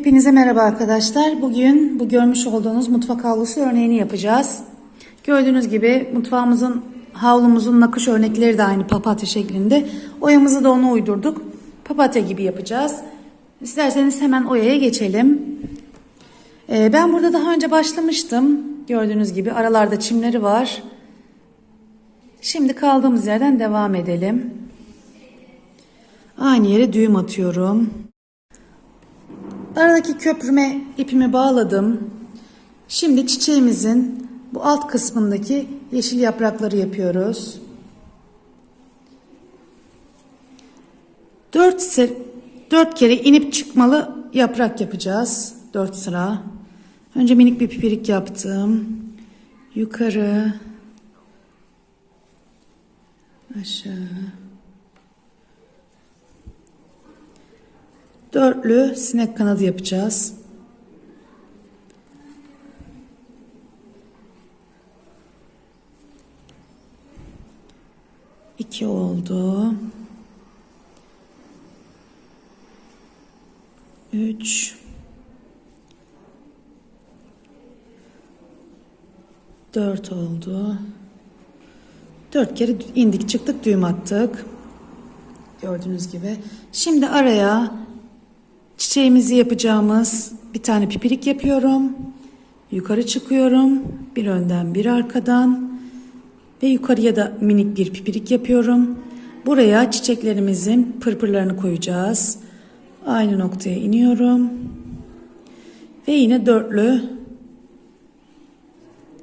Hepinize merhaba arkadaşlar. Bugün bu görmüş olduğunuz mutfak havlusu örneğini yapacağız. Gördüğünüz gibi mutfağımızın havlumuzun nakış örnekleri de aynı papatya şeklinde. Oyamızı da ona uydurduk. Papatya gibi yapacağız. İsterseniz hemen oyaya geçelim. Ee, ben burada daha önce başlamıştım. Gördüğünüz gibi aralarda çimleri var. Şimdi kaldığımız yerden devam edelim. Aynı yere düğüm atıyorum. Aradaki köprüme ipimi bağladım. Şimdi çiçeğimizin bu alt kısmındaki yeşil yaprakları yapıyoruz. 4 ser, 4 kere inip çıkmalı yaprak yapacağız. 4 sıra. Önce minik bir pipirik yaptım. Yukarı aşağı Dörtlü sinek kanadı yapacağız. İki oldu. Üç. Dört oldu. Dört kere indik çıktık düğüm attık. Gördüğünüz gibi. Şimdi araya Çiçeğimizi yapacağımız bir tane pipirik yapıyorum. Yukarı çıkıyorum. Bir önden bir arkadan. Ve yukarıya da minik bir pipirik yapıyorum. Buraya çiçeklerimizin pırpırlarını koyacağız. Aynı noktaya iniyorum. Ve yine dörtlü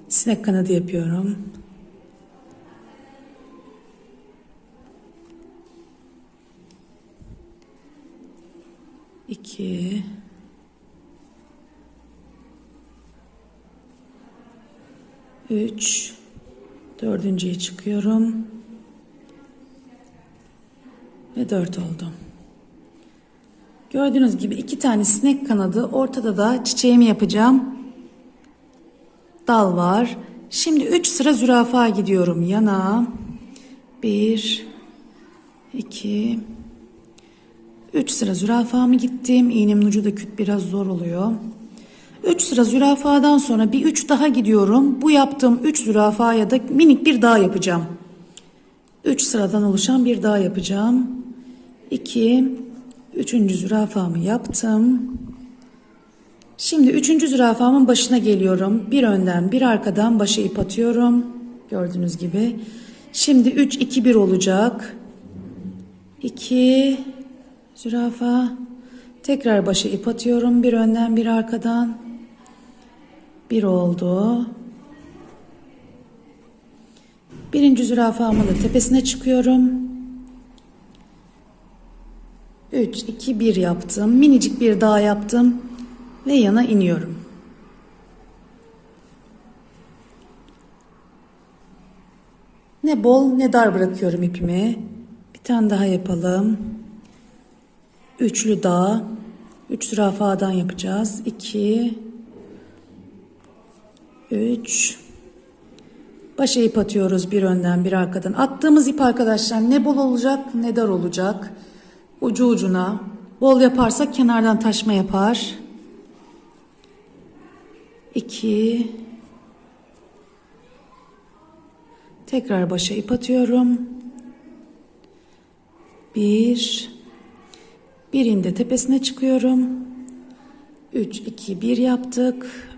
sinek kanadı yapıyorum. 2 3 dördüncüye çıkıyorum ve 4 oldu. Gördüğünüz gibi iki tane sinek kanadı ortada da çiçeğimi yapacağım dal var. Şimdi 3 sıra zürafa gidiyorum yana. 1 2 3 sıra zürafamı gittim. İğnemin ucu da küt biraz zor oluyor. 3 sıra zürafadan sonra bir 3 daha gidiyorum. Bu yaptığım 3 zürafaya da minik bir dağ yapacağım. 3 sıradan oluşan bir dağ yapacağım. 2 3. zürafamı yaptım. Şimdi 3. zürafamın başına geliyorum. Bir önden bir arkadan başa ip atıyorum. Gördüğünüz gibi. Şimdi 3 2 1 olacak. 2 Zürafa. Tekrar başa ip atıyorum. Bir önden bir arkadan. Bir oldu. Birinci zürafamın da tepesine çıkıyorum. 3, 2, 1 yaptım. Minicik bir dağ yaptım. Ve yana iniyorum. Ne bol ne dar bırakıyorum ipimi. Bir tane daha yapalım. Üçlü dağ. Üç zürafadan yapacağız. İki. Üç. Başa ip atıyoruz bir önden bir arkadan. Attığımız ip arkadaşlar ne bol olacak ne dar olacak. Ucu ucuna. Bol yaparsak kenardan taşma yapar. İki. Tekrar başa ip atıyorum. Bir. Birinde tepesine çıkıyorum. 3, 2, 1 yaptık.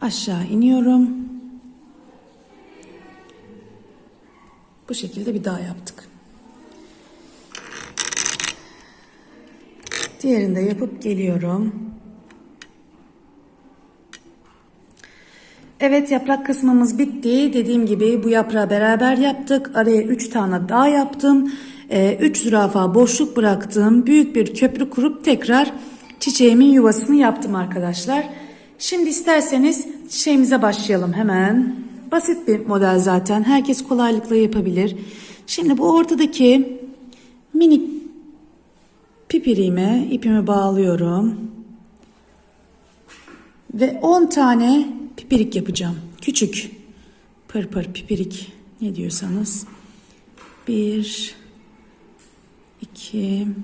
Aşağı iniyorum. Bu şekilde bir daha yaptık. Diğerini de yapıp geliyorum. Evet yaprak kısmımız bitti. Dediğim gibi bu yaprağı beraber yaptık. Araya 3 tane daha yaptım. 3 e, zürafa boşluk bıraktım. Büyük bir köprü kurup tekrar çiçeğimin yuvasını yaptım arkadaşlar. Şimdi isterseniz çiçeğimize başlayalım hemen. Basit bir model zaten. Herkes kolaylıkla yapabilir. Şimdi bu ortadaki minik pipiriğime ipimi bağlıyorum. Ve 10 tane pipirik yapacağım. Küçük pır pipirik ne diyorsanız. 1 2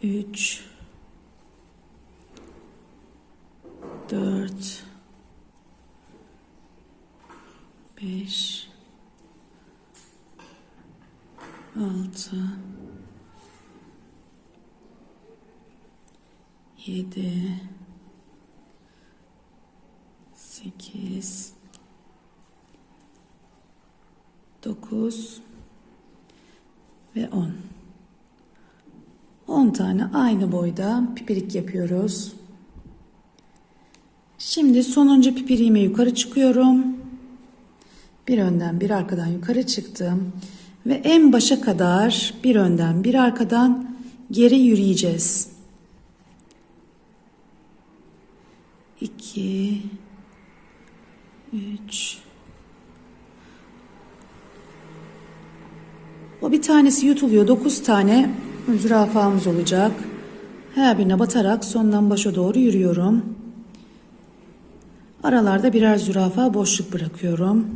3 4 5 6 7 8 9 ve 10 10 tane aynı boyda pipirik yapıyoruz. Şimdi sonuncu pipiriğime yukarı çıkıyorum. Bir önden bir arkadan yukarı çıktım. Ve en başa kadar bir önden bir arkadan geri yürüyeceğiz. 2 3 O bir tanesi yutuluyor. 9 tane zürafamız olacak. Her birine batarak sondan başa doğru yürüyorum. Aralarda birer zürafa boşluk bırakıyorum.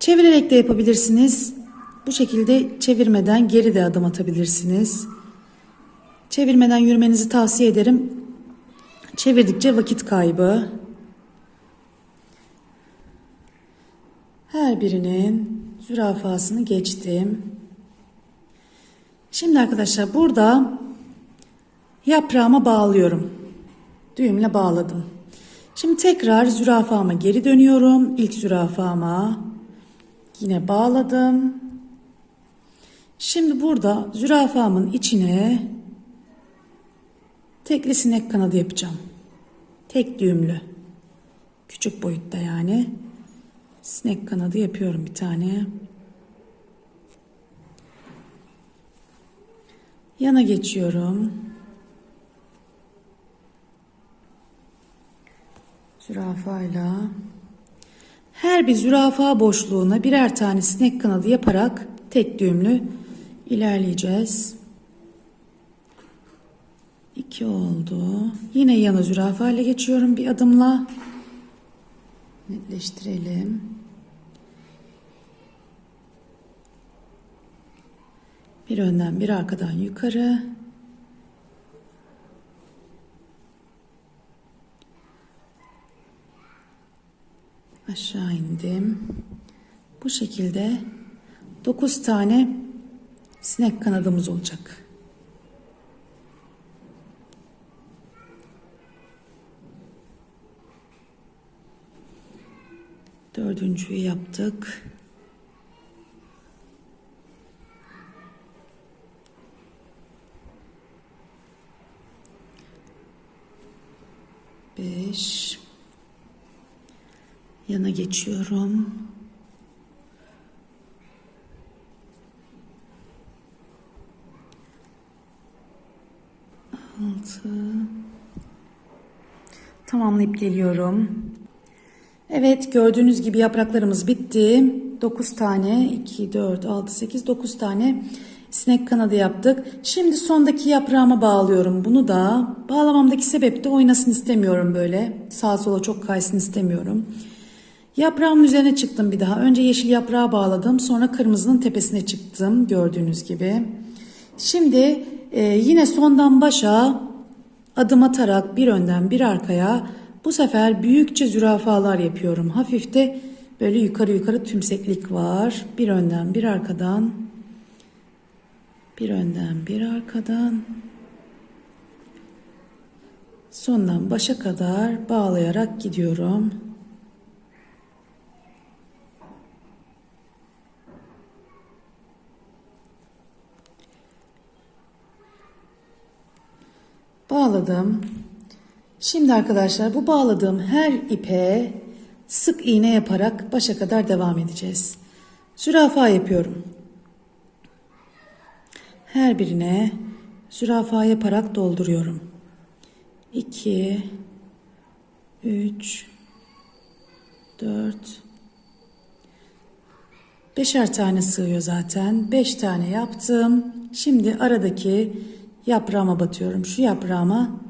Çevirerek de yapabilirsiniz. Bu şekilde çevirmeden geri de adım atabilirsiniz. Çevirmeden yürümenizi tavsiye ederim. Çevirdikçe vakit kaybı. Her birinin zürafasını geçtim. Şimdi arkadaşlar burada yaprağıma bağlıyorum. Düğümle bağladım. Şimdi tekrar zürafama geri dönüyorum. İlk zürafama yine bağladım. Şimdi burada zürafamın içine tekli sinek kanadı yapacağım. Tek düğümlü. Küçük boyutta yani. Sinek kanadı yapıyorum bir tane. Yana geçiyorum. Zürafayla her bir zürafa boşluğuna birer tane sinek kanadı yaparak tek düğümlü ilerleyeceğiz. İki oldu. Yine yana zürafa ile geçiyorum bir adımla. Netleştirelim. Bir önden bir arkadan yukarı. Aşağı indim. Bu şekilde 9 tane sinek kanadımız olacak. Dördüncüyü yaptık. Beş. Yana geçiyorum. Altı. Tamamlayıp geliyorum. Evet gördüğünüz gibi yapraklarımız bitti. 9 tane 2, 4, 6, 8, 9 tane sinek kanadı yaptık. Şimdi sondaki yaprağıma bağlıyorum bunu da. Bağlamamdaki sebep de oynasın istemiyorum böyle. Sağa sola çok kaysın istemiyorum. Yaprağımın üzerine çıktım bir daha. Önce yeşil yaprağı bağladım. Sonra kırmızının tepesine çıktım gördüğünüz gibi. Şimdi e, yine sondan başa adım atarak bir önden bir arkaya bu sefer büyükçe zürafalar yapıyorum. Hafif de böyle yukarı yukarı tümseklik var. Bir önden bir arkadan. Bir önden bir arkadan. Sondan başa kadar bağlayarak gidiyorum. Bağladım. Şimdi arkadaşlar bu bağladığım her ipe sık iğne yaparak başa kadar devam edeceğiz. Zürafa yapıyorum. Her birine zürafa yaparak dolduruyorum. 2 3 4 Beşer tane sığıyor zaten. Beş tane yaptım. Şimdi aradaki yaprağıma batıyorum. Şu yaprağıma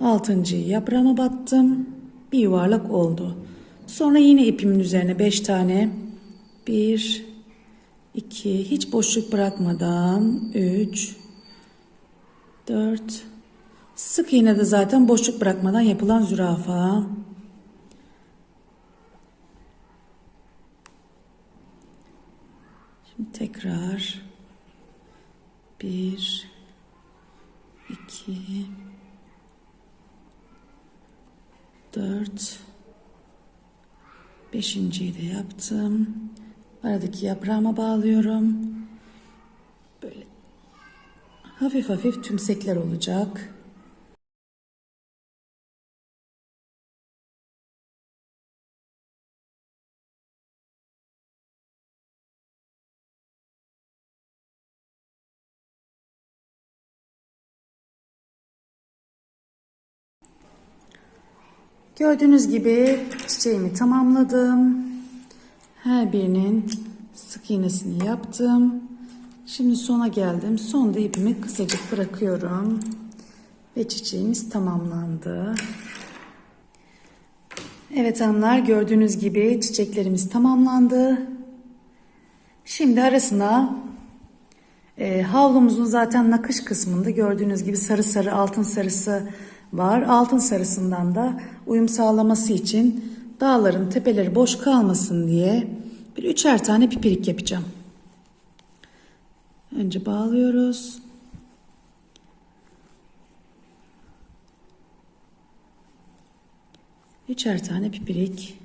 altıncıyı yaprağıma battım. Bir yuvarlak oldu. Sonra yine ipimin üzerine beş tane. Bir, iki, hiç boşluk bırakmadan. Üç, 4 Sık iğne de zaten boşluk bırakmadan yapılan zürafa. Şimdi tekrar 1 2 4 Beşinciyi de yaptım. Aradaki yaprağıma bağlıyorum. Böyle hafif hafif tümsekler olacak. Gördüğünüz gibi çiçeğimi tamamladım. Her birinin sık iğnesini yaptım. Şimdi sona geldim. Sonda ipimi kısacık bırakıyorum. Ve çiçeğimiz tamamlandı. Evet hanımlar gördüğünüz gibi çiçeklerimiz tamamlandı. Şimdi arasına e, havlumuzun zaten nakış kısmında gördüğünüz gibi sarı sarı altın sarısı var. Altın sarısından da uyum sağlaması için dağların tepeleri boş kalmasın diye bir üçer tane pipirik yapacağım. Önce bağlıyoruz. Üçer tane pipirik.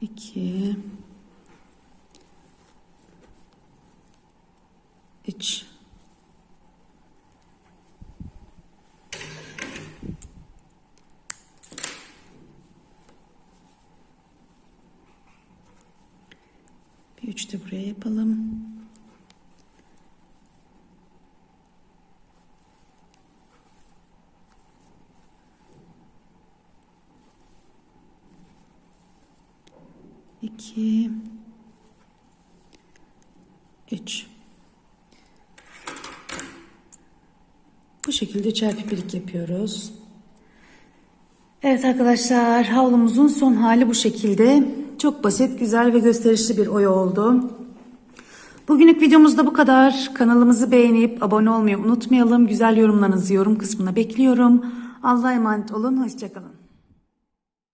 İki. Üç. Bir üç de buraya yapalım. İki. Üç. Bu şekilde çarpıpilik yapıyoruz. Evet arkadaşlar havlumuzun son hali bu şekilde. Çok basit, güzel ve gösterişli bir oya oldu. Bugünlük videomuz da bu kadar. Kanalımızı beğenip abone olmayı unutmayalım. Güzel yorumlarınızı yorum kısmına bekliyorum. Allah'a emanet olun. Hoşçakalın.